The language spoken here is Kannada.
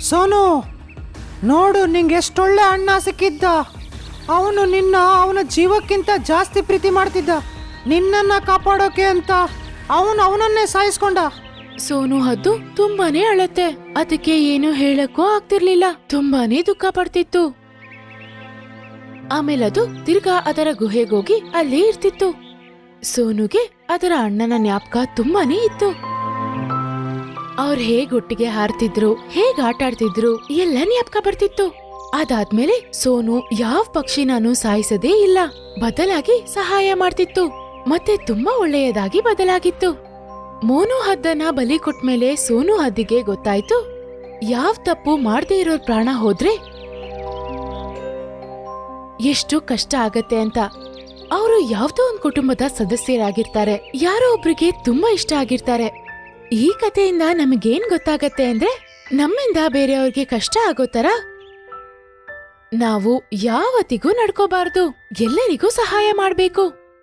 ಸೋನು, ನೋಡು ನಿಂಗೆ ಎಷ್ಟೊಳ್ಳೆ ಅಣ್ಣ ಸಿಕ್ಕಿದ್ದ. ಅವನು ನಿನ್ನ, ಅವನ ಜೀವಕ್ಕಿಂತ ಜಾಸ್ತಿ ಪ್ರೀತಿ ಮಾಡ್ತಿದ್ದ. ನಿನ್ನನ್ನ ಕಾಪಾಡೋಕೆ ಅಂತ ಅವನು ಅವನನ್ನೇ ಸಾಯಿಸ್ಕೊಂಡ. ಸೋನು ಹದ್ದು ತುಂಬಾನೇ ಅಳತ್ತೆ. ಅದಕ್ಕೆ ಏನು ಹೇಳಕ್ಕೂ ಆಗ್ತಿರ್ಲಿಲ್ಲ. ತುಂಬಾನೇ ದುಃಖ ಪಡ್ತಿತ್ತು. ಆಮೇಲೆ ಅದು ತಿರ್ಗಾ ಅದರ ಗುಹೆಗೋಗಿ ಅಲ್ಲೇ ಇರ್ತಿತ್ತು. ಸೋನುಗೆ ಅದರ ಅಣ್ಣನ ಜ್ಞಾಪಕ ತುಂಬಾನೇ ಇತ್ತು. ಅವ್ರು ಹೇಗ್ ಒಟ್ಟಿಗೆ ಹಾರ್ತಿದ್ರು, ಹೇಗ್ ಆಟ ಆಡ್ತಿದ್ರು ಎಲ್ಲ ಜ್ಞಾಪಕ ಬರ್ತಿತ್ತು. ಅದಾದ್ಮೇಲೆ ಸೋನು ಯಾವ ಪಕ್ಷಿನಾನು ಸಾಯಿಸದೇ ಇಲ್ಲ, ಬದಲಾಗಿ ಸಹಾಯ ಮಾಡ್ತಿತ್ತು. ಮತ್ತೆ ತುಂಬಾ ಒಳ್ಳೆಯದಾಗಿ ಬದಲಾಗಿತ್ತು. ಮೋನು ಹದ್ದನ ಬಲಿ ಕೊಟ್ಮೇಲೆ ಸೋನು ಹದ್ದಿಗೆ ಗೊತ್ತಾಯ್ತು, ಯಾವ್ ತಪ್ಪು ಮಾಡದೇ ಇರೋ ಪ್ರಾಣ ಹೋದ್ರೆ ಎಷ್ಟು ಕಷ್ಟ ಆಗತ್ತೆ ಅಂತ. ಅವರು ಯಾವ್ದೋ ಒಂದ್ ಕುಟುಂಬದ ಸದಸ್ಯರಾಗಿರ್ತಾರೆ, ಯಾರೋ ಒಬ್ರಿಗೆ ತುಂಬಾ ಇಷ್ಟ ಆಗಿರ್ತಾರೆ. ಈ ಕಥೆಯಿಂದ ನಮಗೇನ್ ಗೊತ್ತಾಗತ್ತೆ ಅಂದ್ರೆ ನಮ್ಮಿಂದ ಬೇರೆಯವ್ರಿಗೆ ಕಷ್ಟ ಆಗೋ ತರ? ನಾವು ಯಾವತ್ತಿಗೂ ನಡ್ಕೋಬಾರ್ದು. ಎಲ್ಲರಿಗೂ ಸಹಾಯ ಮಾಡ್ಬೇಕು.